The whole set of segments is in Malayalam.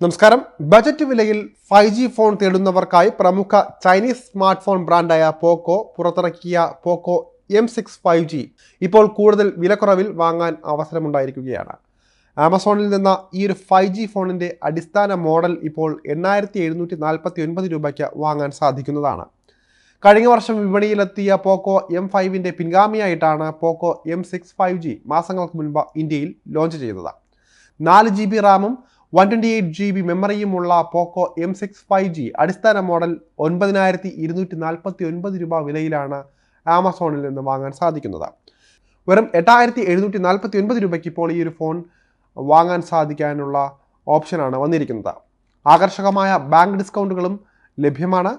നമസ്കാരം. ബജറ്റ് വിലയിൽ ഫൈവ് ജി ഫോൺ തേടുന്നവർക്കായി പ്രമുഖ ചൈനീസ് സ്മാർട്ട് ഫോൺ ബ്രാൻഡായ പോക്കോ പുറത്തിറക്കിയ Poco M six five G ഇപ്പോൾ കൂടുതൽ വിലക്കുറവിൽ വാങ്ങാൻ അവസരമുണ്ടായിരിക്കുകയാണ്. ആമസോണിൽ നിന്ന് ഈ ഒരു ഫൈവ് ജി ഫോണിന്റെ അടിസ്ഥാന മോഡൽ ഇപ്പോൾ എണ്ണായിരത്തി എഴുന്നൂറ്റി നാൽപ്പത്തി ഒൻപത് രൂപയ്ക്ക് വാങ്ങാൻ സാധിക്കുന്നതാണ്. കഴിഞ്ഞ വർഷം വിപണിയിലെത്തിയ പോക്കോ എം ഫൈവിന്റെ പിൻഗാമിയായിട്ടാണ് Poco M six five G മാസങ്ങൾക്ക് മുൻപ് ഇന്ത്യയിൽ ലോഞ്ച് ചെയ്തത്. നാല് ജി ബി റാമും one twenty eight G B മെമ്മറിയുമുള്ള Poco M six five G അടിസ്ഥാന മോഡൽ ഒൻപതിനായിരത്തി ഇരുന്നൂറ്റി നാൽപ്പത്തി ഒൻപത് രൂപ വിലയിലാണ് ആമസോണിൽ നിന്ന് വാങ്ങാൻ സാധിക്കുന്നത്. വെറും എട്ടായിരത്തി എഴുന്നൂറ്റി നാൽപ്പത്തി ഒൻപത് രൂപയ്ക്ക് ഇപ്പോൾ ഈ ഒരു ഫോൺ വാങ്ങാൻ സാധിക്കാനുള്ള ഓപ്ഷനാണ് വന്നിരിക്കുന്നത്. ആകർഷകമായ ബാങ്ക് ഡിസ്കൗണ്ടുകളും ലഭ്യമാണ്.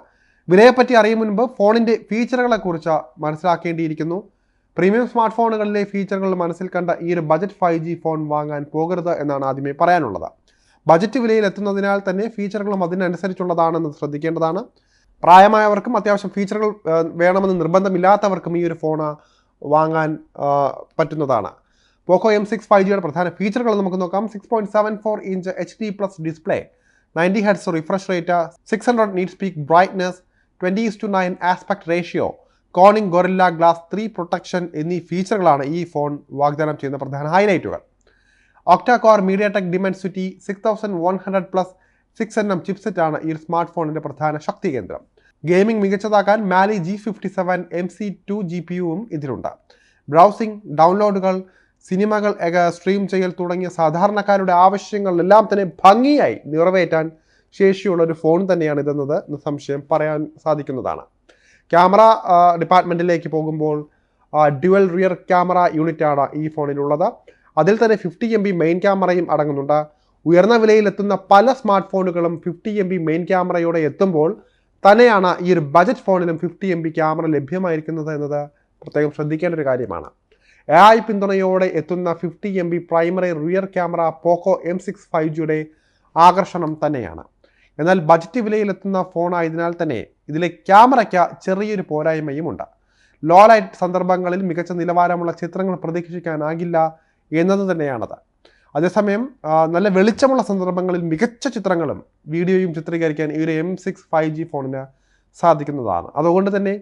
വിലയെപ്പറ്റി അറിയും മുൻപ് ഫോണിന്റെ ഫീച്ചറുകളെക്കുറിച്ച് മനസ്സിലാക്കേണ്ടിയിരിക്കുന്നു. പ്രീമിയം സ്മാർട്ട് ഫോണുകളിലെ ഫീച്ചറുകൾ മനസ്സിൽ കണ്ട ഈ ഒരു ബജറ്റ് ഫൈവ് ഫോൺ വാങ്ങാൻ പോകരുത് എന്നാണ് ആദ്യമേ പറയാനുള്ളത്. ബജറ്റ് വിലയിലെത്തുന്നതിനാൽ തന്നെ ഫീച്ചറുകളും അതിനനുസരിച്ചുള്ളതാണെന്ന് ശ്രദ്ധിക്കേണ്ടതാണ്. പ്രായമായവർക്കും അത്യാവശ്യം ഫീച്ചറുകൾ വേണമെന്ന് നിർബന്ധമില്ലാത്തവർക്കും ഈ ഒരു ഫോൺ വാങ്ങാൻ പറ്റുന്നതാണ്. പോക്കോ എം സിക്സ് ഫൈവ് ജിയുടെ പ്രധാന ഫീച്ചറുകൾ നമുക്ക് നോക്കാം. Six point seven four inch H D plus display ninety hertz refresh rate six hundred nits peak brightness twenty is to nine aspect ratio Corning Gorilla Glass three protection എന്നീ ഫീച്ചറുകളാണ് ഈ ഫോൺ വാഗ്ദാനം ചെയ്യുന്ന പ്രധാന ഹൈലൈറ്റുകൾ. Octa core MediaTek Dimensity six thousand one hundred plus six N M chipset ആണ് ഈ സ്മാർട്ട് ഫോണിന്റെ പ്രധാന ശക്തി കേന്ദ്രം ഗെയിമിംഗ് മികച്ചതാക്കാൻ Mali G fifty seven M C two G P യുവും ഇതിലുണ്ട്. ബ്രൗസിംഗ് ഡൗൺലോഡുകൾ സിനിമകൾ സ്ട്രീം ചെയ്യൽ തുടങ്ങിയ സാധാരണക്കാരുടെ ആവശ്യങ്ങളെല്ലാം തന്നെ ഭംഗിയായി നിറവേറ്റാൻ ശേഷിയുള്ള ഒരു ഫോൺ തന്നെയാണ് ഇതെന്നത് സംശയം പറയാൻ സാധിക്കുന്നതാണ്. ക്യാമറ ഡിപ്പാർട്ട്മെന്റിലേക്ക് പോകുമ്പോൾ ഡ്യുവൽ റിയർ ക്യാമറ യൂണിറ്റാണ് ഈ ഫോണിലുള്ളത് അതിൽ തന്നെ ഫിഫ്റ്റി എം ബി മെയിൻ ക്യാമറയും അടങ്ങുന്നുണ്ട്. ഉയർന്ന വിലയിലെത്തുന്ന പല സ്മാർട്ട് ഫോണുകളും ഫിഫ്റ്റി എം ബി മെയിൻ ക്യാമറയോടെ എത്തുമ്പോൾ തന്നെയാണ് ഈ ഒരു ബജറ്റ് ഫോണിലും ഫിഫ്റ്റി എം ബി ക്യാമറ ലഭ്യമായിരിക്കുന്നത് എന്നത് പ്രത്യേകം ശ്രദ്ധിക്കേണ്ട ഒരു കാര്യമാണ്. എ ഐ പിന്തുണയോടെ എത്തുന്ന fifty M B primary rear camera Poco M six five ജിയുടെ ആകർഷണം തന്നെയാണ്. എന്നാൽ ബജറ്റ് വിലയിലെത്തുന്ന ഫോണായതിനാൽ തന്നെ ഇതിലെ ക്യാമറയ്ക്ക് ചെറിയൊരു പോരായ്മയുമുണ്ട്. ലോ ലൈറ്റ് സന്ദർഭങ്ങളിൽ മികച്ച നിലവാരമുള്ള ചിത്രങ്ങൾ പ്രതീക്ഷിക്കാനാകില്ല. എന്നത് തന്നെയാണത്. അതേസമയം നല്ല വെളിച്ചമുള്ള സന്ദർഭങ്ങളിൽ മികച്ച ചിത്രങ്ങളും വീഡിയോയും ചിത്രീകരിക്കാൻ ഈ ഒരു എം സിക്സ് ഫൈവ് ജി ഫോണിന് സാധിക്കുന്നതാണ്. അതുകൊണ്ട് തന്നെ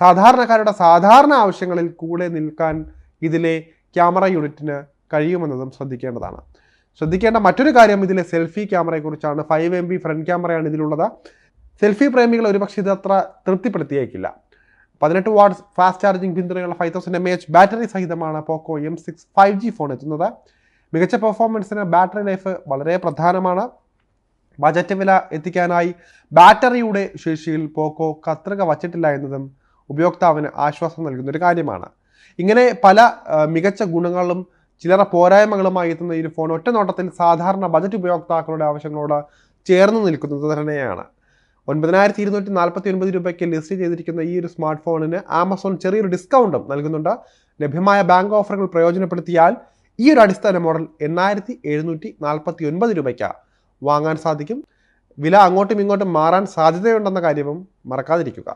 സാധാരണക്കാരുടെ സാധാരണ ആവശ്യങ്ങളിൽ കൂടെ നിൽക്കാൻ ഇതിലെ ക്യാമറ യൂണിറ്റിന് കഴിയുമെന്നതും ശ്രദ്ധിക്കേണ്ടതാണ്. ശ്രദ്ധിക്കേണ്ട മറ്റൊരു കാര്യം ഇതിലെ സെൽഫി ക്യാമറയെക്കുറിച്ചാണ്. ഫൈവ് എം ബി ഫ്രണ്ട് ക്യാമറയാണ് ഇതിലുള്ളത്. സെൽഫി പ്രേമികൾ ഒരുപക്ഷെ ഇത് അത്ര തൃപ്തിപ്പെടുത്തിയേക്കില്ല. പതിനെട്ട് വാട്ട്സ് ഫാസ്റ്റ് ചാർജിംഗ് പിന്തുണയുള്ള five thousand M H battery സഹിതമാണ് Poco M six five G phone എത്തുന്നത്. മികച്ച പെർഫോമൻസിന് ബാറ്ററി ലൈഫ് വളരെ പ്രധാനമാണ്. ബജറ്റ് വില എത്തിക്കാനായി ബാറ്ററിയുടെ ശേഷിയിൽ പോക്കോ കത്രിക വച്ചിട്ടില്ല എന്നതും ഉപയോക്താവിന് ആശ്വാസം നൽകുന്ന ഒരു കാര്യമാണ്. ഇങ്ങനെ പല മികച്ച ഗുണങ്ങളും ചിലറ പോരായ്മകളുമായി എത്തുന്ന ഈ ഫോൺ ഒറ്റ നോട്ടത്തിൽ സാധാരണ ബജറ്റ് ഉപയോക്താക്കളുടെ ആവശ്യങ്ങളോട് ചേർന്ന് നിൽക്കുന്നത് തന്നെയാണ്. ഒൻപതിനായിരത്തി ഇരുന്നൂറ്റി നാൽപ്പത്തി ഒൻപത് രൂപയ്ക്ക് ലിസ്റ്റ് ചെയ്തിരിക്കുന്ന ഈ ഒരു സ്മാർട്ട് ഫോണിന് ആമസോൺ ചെറിയൊരു ഡിസ്കൗണ്ടും നൽകുന്നുണ്ട്. ലഭ്യമായ ബാങ്ക് ഓഫറുകൾ പ്രയോജനപ്പെടുത്തിയാൽ ഈ ഒരു അടിസ്ഥാന മോഡൽ എണ്ണായിരത്തി എഴുന്നൂറ്റി നാൽപ്പത്തി ഒൻപത് രൂപയ്ക്ക് വാങ്ങാൻ സാധിക്കും. വില അങ്ങോട്ടും ഇങ്ങോട്ടും മാറാൻ സാധ്യതയുണ്ടെന്ന കാര്യവും മറക്കാതിരിക്കുക.